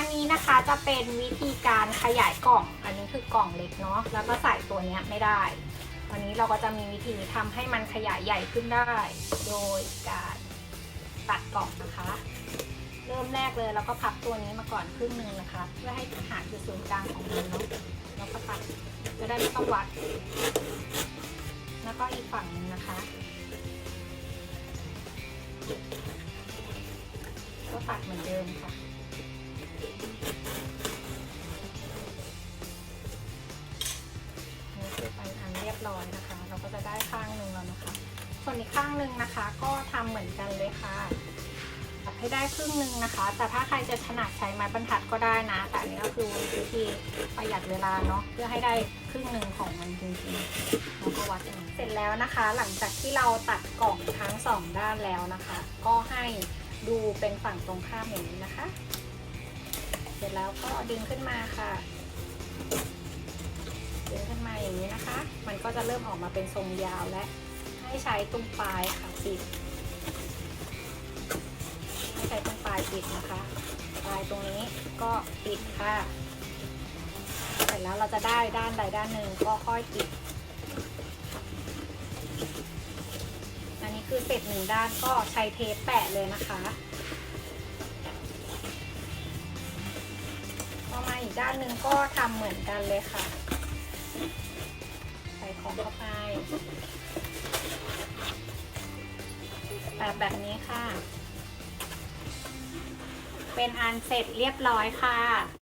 อันนี้นะคะจะเป็นวิธีการขยายกล่อง อันนี้คือกล่องเล็กเนาะ แล้วก็ใส่ตัวนี้ไม่ได้ วันนี้เราก็จะมีวิธีทำให้มันขยายใหญ่ขึ้นได้ โดยการตัดกล่องนะคะ เริ่มแรกเลยเราก็พับตัวนี้มาก่อนครึ่งหนึ่งนะคะ เพื่อให้หาจุดศูนย์กลางของมันเนาะ แล้วก็ตัดจะได้ไม่ต้องวัด แล้วก็อีกฝั่งหนึงนะคะ ก็ตัดเหมือนเดิมค่ะ ร้อยนะคะ เราก็จะได้ข้างหนึ่งแล้วนะคะ ส่วนอีกข้างหนึ่งนะคะ ก็ทำเหมือนกันเลยค่ะตัดให้ได้ครึ่งหนึ่งนะคะ แต่ถ้าใครจะถนัดใช้ไม้บรรทัดก็ได้นะ แต่อันนี้ก็คือวิธีประหยัดเวลาเนาะเพื่อให้ได้ครึ่งหนึ่งของมันจริงๆแล้วก็วัดเสร็จแล้วนะคะ หลังจากที่เราตัดกล่องทั้งสองด้านแล้วนะคะ ก็ให้ดูเป็นฝั่งตรงข้ามอย่างนี้นะคะ เสร็จแล้วก็ดึงขึ้นมาค่ะ มันก็จะเริ่มออกมาเป็นทรงยาวและให้ใช้ตรงปลายค่ะปิดให้ใช้ตรงปลายปิดนะคะ ปลายตรงนี้ก็ปิดค่ะ เสร็จแล้วเราจะได้ด้านใดด้านหนึ่งก็ค่อยปิด อันนี้คือเสร็จหนึ่งด้านก็ใช้เทปแปะเลยนะคะ ต่อมาอีกด้านหนึ่งก็ทำเหมือนกันเลยค่ะ เข้าไปแบบแบบนี้ค่ะ เป็นอันเสร็จเรียบร้อยค่ะ